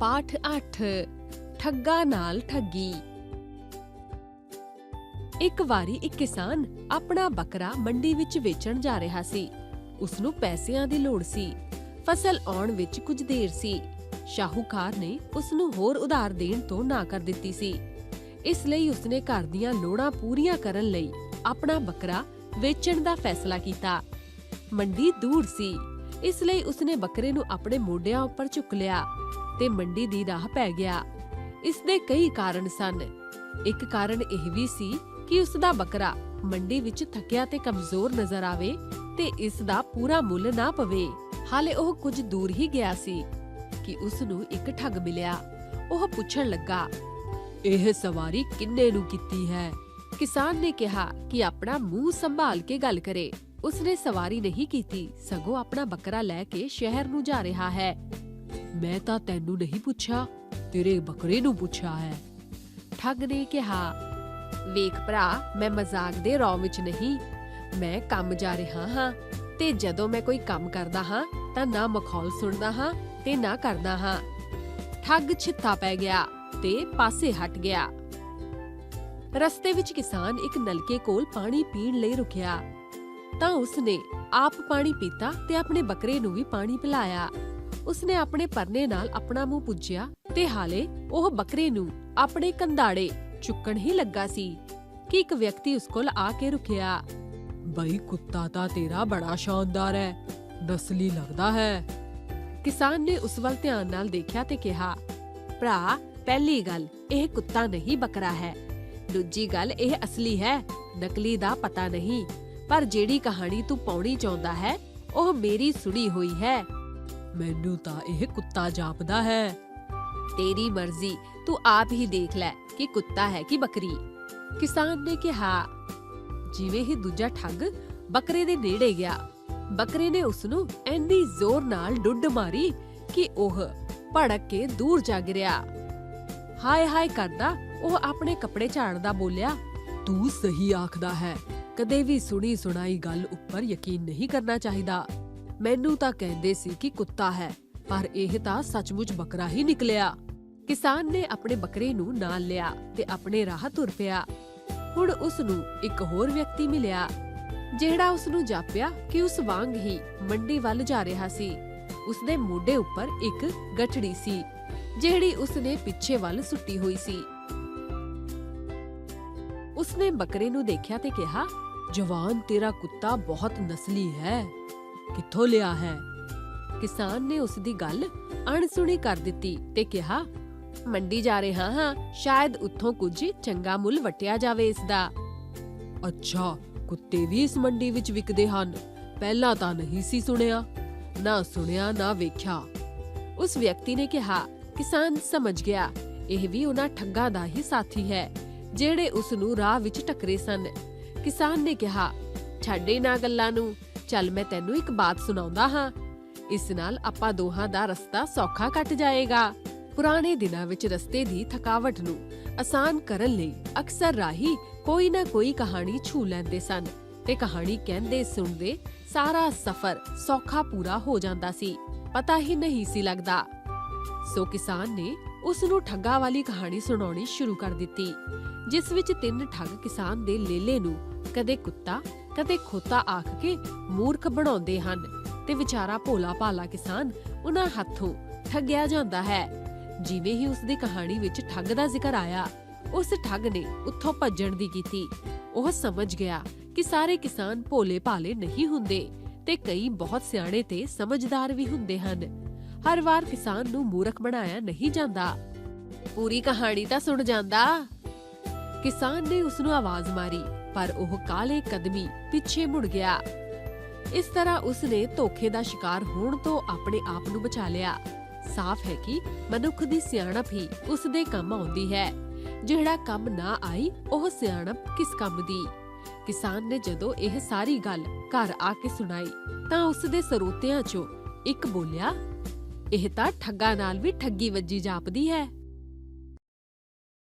ਪਾਠ 8 ਠੱਗਾ ਨਾਲ ਠੱਗੀ। ਇੱਕ ਵਾਰੀ ਇੱਕ ਕਿਸਾਨ ਆਪਣਾ ਬੱਕਰਾ ਮੰਡੀ ਵਿੱਚ ਵੇਚਣ ਜਾ ਰਿਹਾ ਸੀ। ਉਸ ਨੂੰ ਪੈਸਿਆਂ ਦੀ ਲੋੜ ਸੀ। ਫਸਲ ਆਉਣ ਵਿੱਚ ਕੁਝ ਦੇਰ ਸੀ। ਸ਼ਾਹੂਕਾਰ ਨੇ ਉਸ ਨੂੰ ਹੋਰ ਉਧਾਰ ਦੇਣ ਤੋਂ ਨਾ ਕਰ ਦਿੱਤੀ ਸੀ। ਇਸ ਲਈ ਉਸਨੇ ਘਰ ਦੀਆਂ ਲੋੜਾਂ ਪੂਰੀਆਂ ਕਰਨ ਲਈ ਆਪਣਾ ਬੱਕਰਾ ਵੇਚਣ ਦਾ ਫੈਸਲਾ ਕੀਤਾ। ਮੰਡੀ ਦੂਰ ਸੀ। ਇਸ ਲਈ ਉਸਨੇ ਬੱਕਰੇ ਨੂੰ ਆਪਣੇ ਮੋਢਿਆਂ ਉੱਪਰ ਚੁੱਕ ਲਿਆ। ਤੇ ਮੰਡੀ ਦੀ ਰਾਹ ਪੈ ਗਿਆ। ਇਸ ਦੇ ਕਈ ਕਾਰਨ ਸਨ। ਇੱਕ ਕਾਰਨ ਇਹ ਵੀ ਸੀ ਕਿ ਉਸ ਦਾ ਬੱਕਰਾ ਮੰਡੀ ਵਿੱਚ ਥੱਕਿਆ ਤੇ ਕਮਜ਼ੋਰ ਨਜ਼ਰ ਆਵੇ ਤੇ ਇਸ ਦਾ ਪੂਰਾ ਮੁੱਲ ਨਾ ਪਵੇ। ਹਾਲੇ ਉਹ ਕੁਝ ਦੂਰ ਹੀ ਗਿਆ ਸੀ ਕਿ ਉਸ ਨੂੰ ਇੱਕ ਠੱਗ ਮਿਲਿਆ। ਉਹ ਪੁੱਛਣ ਲੱਗਾ, ਇਹ ਸਵਾਰੀ ਕਿੰਨੇ ਨੂੰ ਕੀਤੀ ਹੈ? ਕਿਸਾਨ ਨੇ ਕਿਹਾ ਕਿ ਆਪਣਾ ਮੂੰਹ ਸੰਭਾਲ ਕੇ ਗੱਲ ਕਰੇ। ਉਸਨੇ ਸਵਾਰੀ ਨਹੀਂ ਕੀਤੀ, ਸਗੋਂ ਆਪਣਾ ਬੱਕਰਾ ਲੈ ਕੇ ਸ਼ਹਿਰ ਨੂੰ ਜਾ ਰਿਹਾ ਹੈ। ਮੈਂ ਤਾਂ ਤੈਨੂੰ ਨਹੀਂ ਪੁੱਛਿਆ, ਤੇਰੇ ਬੱਕਰੇ ਨੂੰ ਪੁੱਛਿਆ ਹੈ। ਠੱਗ ਨੇ ਕਿਹਾ, ਵੇਖ ਭਰਾ, ਮੈਂ ਮਜ਼ਾਕ ਦੇ ਰੌ ਵਿੱਚ ਨਹੀਂ। ਮੈਂ ਕੰਮ ਜਾ ਰਿਹਾ ਹਾਂ ਤੇ ਜਦੋਂ ਮੈਂ ਕੋਈ ਕੰਮ ਕਰਦਾ ਹਾਂ, ਤਾਂ ਨਾ ਮਖੌਲ ਸੁਣਦਾ ਹਾਂ ਤੇ ਨਾ ਕਰਦਾ ਹਾਂ। ਠੱਗ ਛਿੱਤਾ ਪੈ ਗਿਆ ਤੇ ਪਾਸੇ ਹਟ ਗਿਆ। ਰਸਤੇ ਵਿੱਚ ਕਿਸਾਨ ਇੱਕ ਨਲਕੇ ਕੋਲ ਪਾਣੀ ਪੀਣ ਲਈ ਰੁਕਿਆ। ਤਾਂ ਉਸਨੇ ਆਪ ਪਾਣੀ ਪੀਤਾ ਤੇ ਆਪਣੇ ਬੱਕਰੇ ਨੂੰ ਵੀ ਪਾਣੀ ਪਿਲਾਇਆ। ਉਸਨੇ ਆਪਣੇ ਪਰਨੇ ਨਾਲ ਆਪਣਾ ਮੂੰਹ ਪੁੱਜਿਆ ਤੇ ਹਾਲੇ ਉਹ ਬੱਕਰੇ ਨੂੰ ਆਪਣੇ ਕੰਧਾੜੇ ਚੁੱਕਣ ਹੀ ਲੱਗਾ ਸੀ ਕਿ ਇੱਕ ਵਿਅਕਤੀ ਉਸ ਕੋਲ ਆ ਕੇ ਰੁਕਿਆ। ਬਈ, ਕੁੱਤਾ ਤਾਂ ਤੇਰਾ ਬੜਾ ਸ਼ਾਨਦਾਰ ਹੈ, ਨਸਲੀ ਲੱਗਦਾ ਹੈ। ਕਿਸਾਨ ਨੇ ਉਸ ਵੱਲ ਧਿਆਨ ਨਾਲ ਦੇਖਿਆ ਤੇ ਕਿਹਾ, ਭਰਾ, ਪਹਿਲੀ ਗੱਲ, ਇਹ ਕੁੱਤਾ ਨਹੀਂ ਬੱਕਰਾ ਹੈ। ਦੂਜੀ ਗੱਲ, ਇਹ ਅਸਲੀ ਹੈ, ਨਕਲੀ ਦਾ ਪਤਾ ਨਹੀਂ। ਪਰ ਜਿਹੜੀ ਕਹਾਣੀ ਤੂੰ ਪਾਉਣੀ ਚਾਹੁੰਦਾ ਹੈ, ਉਹ ਮੇਰੀ ਸੁਣੀ ਹੋਈ ਹੈ। ਮੈਨੂੰ ਤਾਂ ਇਹ ਕੁੱਤਾ ਜਾਪਦਾ ਹੈ। ਤੇਰੀ ਮਰਜ਼ੀ, ਤੂੰ ਆਪ ਹੀ ਦੇਖ ਲੈ ਕਿ ਕੁੱਤਾ ਹੈ ਕਿ ਬੱਕਰੀ। ਕਿਸਾਨ ਨੇ ਕਿਹਾ, ਜਿਵੇਂ ਹੀ ਦੂਜਾ ਠੱਗ ਬੱਕਰੇ ਦੇ ਨੇੜੇ ਗਿਆ, ਬੱਕਰੇ ਨੇ ਉਸ ਨੂੰ ਐਨੀ ਜ਼ੋਰ ਨਾਲ ਡੁੱਡ ਮਾਰੀ ਕਿ ਉਹ ਭੜਕ ਕੇ ਦੂਰ ਜਾ ਗਿਰਿਆ ਹਾਏ ਹਾਏ ਕਰਦਾ, ਉਹ ਆਪਣੇ ਕੱਪੜੇ ਝਾੜਦਾ ਬੋਲਿਆ, ਤੂੰ ਸਹੀ ਆਖਦਾ ਹੈ, ਕਦੇ ਵੀ ਸੁਣੀ ਸੁਣਾਈ ਗੱਲ ਉੱਪਰ ਯਕੀਨ ਨਹੀਂ ਕਰਨਾ ਚਾਹੀਦਾ। ਮੈਨੂੰ ਤਾਂ ਕਹਿੰਦੇ ਸੀ ਕਿ ਕੁੱਤਾ ਹੈ, ਪਰ ਇਹ ਤਾਂ ਸੱਚਮੁੱਚ ਬੱਕਰਾ ਹੀ ਨਿਕਲਿਆ। ਕਿਸਾਨ ਨੇ ਆਪਣੇ ਬੱਕਰੇ ਨੂੰ ਨਾਲ ਲਿਆ ਤੇ ਆਪਣੇ ਰਾਹ ਤੁਰ ਪਿਆ। ਹੁਣ ਉਸ ਨੂੰ ਇੱਕ ਹੋਰ ਵਿਅਕਤੀ ਮਿਲਿਆ, ਜਿਹੜਾ ਉਸ ਨੂੰ ਜਾਪਿਆ ਕਿ ਉਸ ਵਾਂਗ ਹੀ ਮੰਡੀ ਵੱਲ ਜਾ ਰਿਹਾ ਸੀ। ਉਸ ਦੇ ਮੋਢੇ ਉੱਪਰ ਇੱਕ ਗਠੜੀ ਸੀ, ਜਿਹੜੀ ਉਸ ਨੇ ਪਿੱਛੇ ਵੱਲ ਸੁੱਟੀ ਹੋਈ ਸੀ। ਉਸਨੇ ਬੱਕਰੇ ਨੂੰ ਦੇਖਿਆ ਤੇ ਕਿਹਾ, ਜਵਾਨ, ਤੇਰਾ ਕੁੱਤਾ ਬਹੁਤ ਨਸਲੀ ਹੈ। ਕਿੱਥੋਂ ਲਿਆ ਹੈ? ਕਿਸਾਨ ਨੇ ਉਸ ਦੀ ਗੱਲ ਅਣਸੁਣੀ ਕਰ ਦਿੱਤੀ ਤੇ ਕਿਹਾ, ਮੰਡੀ ਜਾ ਰਿਹਾ ਹਾਂ, ਸ਼ਾਇਦ ਉੱਥੋਂ ਕੁਝ ਚੰਗਾ ਮੁੱਲ ਵਟਿਆ ਜਾਵੇ ਇਸ ਦਾ ਅੱਛਾ, ਕੁੱਤੇ ਵੀ ਇਸ ਮੰਡੀ ਵਿੱਚ ਵਿਕਦੇ ਹਨ। ਪਹਿਲਾਂ ਤਾਂ ਨਹੀਂ ਸੀ ਸੁਣਿਆ, ਨਾ ਸੁਣਿਆ, ਨਾ ਵੇਖਿਆ। ਉਸ ਵਿਅਕਤੀ ਨੇ ਕਿਹਾ, ਕਿਸਾਨ ਸਮਝ ਗਿਆ, ਇਹ ਵੀ ਉਹਨਾਂ ਠੱਗਾਂ ਦਾ ਹੀ ਸਾਥੀ ਹੈ, ਜਿਹੜੇ ਉਸ ਨੂੰ ਰਾਹ ਵਿੱਚ ਟਕਰੇ ਸਨ। ਕਿਸਾਨ ਨੇ ਕਿਹਾ, ਛੱਡੇ ਨਾ ਗੱਲਾਂ ਨੂੰ। ਚੱਲ ਮੈਂ ਤੈਨੂੰ ਇੱਕ ਬਾਤ ਸੁਣਾਉਂਦਾ ਹਾਂ। ਇਸ ਨਾਲ ਆਪਾਂ ਦੋਹਾਂ ਦਾ ਰਸਤਾ ਸੌਖਾ ਕੱਟ ਜਾਏਗਾ। ਪੁਰਾਣੇ ਦਿਨਾਂ ਵਿੱਚ ਰਸਤੇ ਦੀ ਥਕਾਵਟ ਨੂੰ ਆਸਾਨ ਕਰਨ ਲਈ ਅਕਸਰ ਰਾਹੀ ਕੋਈ ਨਾ ਕੋਈ ਕਹਾਣੀ ਛੂ ਲੈਂਦੇ ਸਨ ਤੇ ਕਹਾਣੀ ਕਹਿੰਦੇ ਸੁਣਦੇ ਸਾਰਾ ਸਫ਼ਰ ਸੌਖਾ ਪੂਰਾ ਹੋ ਜਾਂਦਾ ਸੀ। ਪਤਾ ਹੀ ਨਹੀਂ ਸੀ ਲੱਗਦਾ। ਸੋ ਕਿਸਾਨ ਨੇ ਉਸ ਨੂੰ ਠੱਗਾ ਵਾਲੀ ਕਹਾਣੀ ਸੁਣਾਉਣੀ ਸ਼ੁਰੂ ਕਰ ਦਿੱਤੀ, ਜਿਸ ਵਿੱਚ ਤਿੰਨ ਠੱਗ ਕਿਸਾਨ ਦੇ ਲੇਲੇ ਨੂੰ ਕਦੇ ਕੁੱਤਾ ਕਦੇ ਖੋਤਾ ਆਖ ਕੇ ਮੂਰਖ ਬਣਾਉਂਦੇ ਹਨ ਤੇ ਵਿਚਾਰਾ ਭੋਲਾ ਭਾਲਾ ਕਿਸਾਨ ਉਹਨਾਂ ਹੱਥੋਂ ਠੱਗਿਆ ਜਾਂਦਾ ਹੈ। ਜਿਵੇਂ ਹੀ ਉਸ ਦੀ ਕਹਾਣੀ ਵਿੱਚ ਠੱਗ ਦਾ ਜ਼ਿਕਰ ਆਇਆ, ਉਸ ਠੱਗ ਨੇ ਉੱਥੋਂ ਭੱਜਣ ਦੀ ਕੀਤੀ। ਉਹ ਸਮਝ ਗਿਆ ਕਿ ਸਾਰੇ ਕਿਸਾਨ ਭੋਲੇ ਭਾਲੇ ਨਹੀਂ ਹੁੰਦੇ ਤੇ ਕਈ ਬਹੁਤ ਸਿਆਣੇ ਤੇ ਸਮਝਦਾਰ ਵੀ ਹੁੰਦੇ ਹਨ। ਹਰ ਵਾਰ ਕਿਸਾਨ ਨੂੰ ਮੂਰਖ ਬਣਾਇਆ ਨਹੀਂ ਜਾਂਦਾ। ਪੂਰੀ ਕਹਾਣੀ ਤਾਂ ਸੁਣ ਜਾਂਦਾ। ਕਿਸਾਨ ਨੇ ਉਸ ਨੂੰ ਆਵਾਜ਼ ਮਾਰੀ। ਪਰ ਉਹ ਕਾਲੇ ਕਦਮੀ ਪਿੱਛੇ ਮੁੜ ਗਿਆ। ਇਸ ਤਰ੍ਹਾਂ ਉਸਨੇ ਧੋਖੇ ਦਾ ਸ਼ਿਕਾਰ ਹੋਣ ਤੋਂ ਆਪਣੇ ਆਪ ਨੂੰ ਬਚਾ ਲਿਆ। ਸਾਫ਼ ਹੈ ਕਿ ਮਨੁੱਖ ਦੀ ਸਿਆਣਪ ਹੀ ਉਸ ਦੇ ਕੰਮ ਆਉਂਦੀ ਹੈ। ਜਿਹੜਾ ਕੰਮ ਨਾ ਆਈ, ਉਹ ਸਿਆਣਪ ਕਿਸ ਕੰਮ ਦੀ? ਕਿਸਾਨ ਨੇ ਜਦੋਂ ਇਹ ਸਾਰੀ ਗੱਲ ਘਰ ਆ ਕੇ ਸੁਣਾਈ, ਤਾਂ ਉਸ ਦੇ ਸਰੋਤਿਆਂ ਚੋਂ ਇੱਕ ਬੋਲਿਆ, ਇਹ ਤਾਂ ਠੱਗਾ ਨਾਲ ਵੀ ਠੱਗੀ ਵੱਜੀ ਜਾਪਦੀ ਹੈ।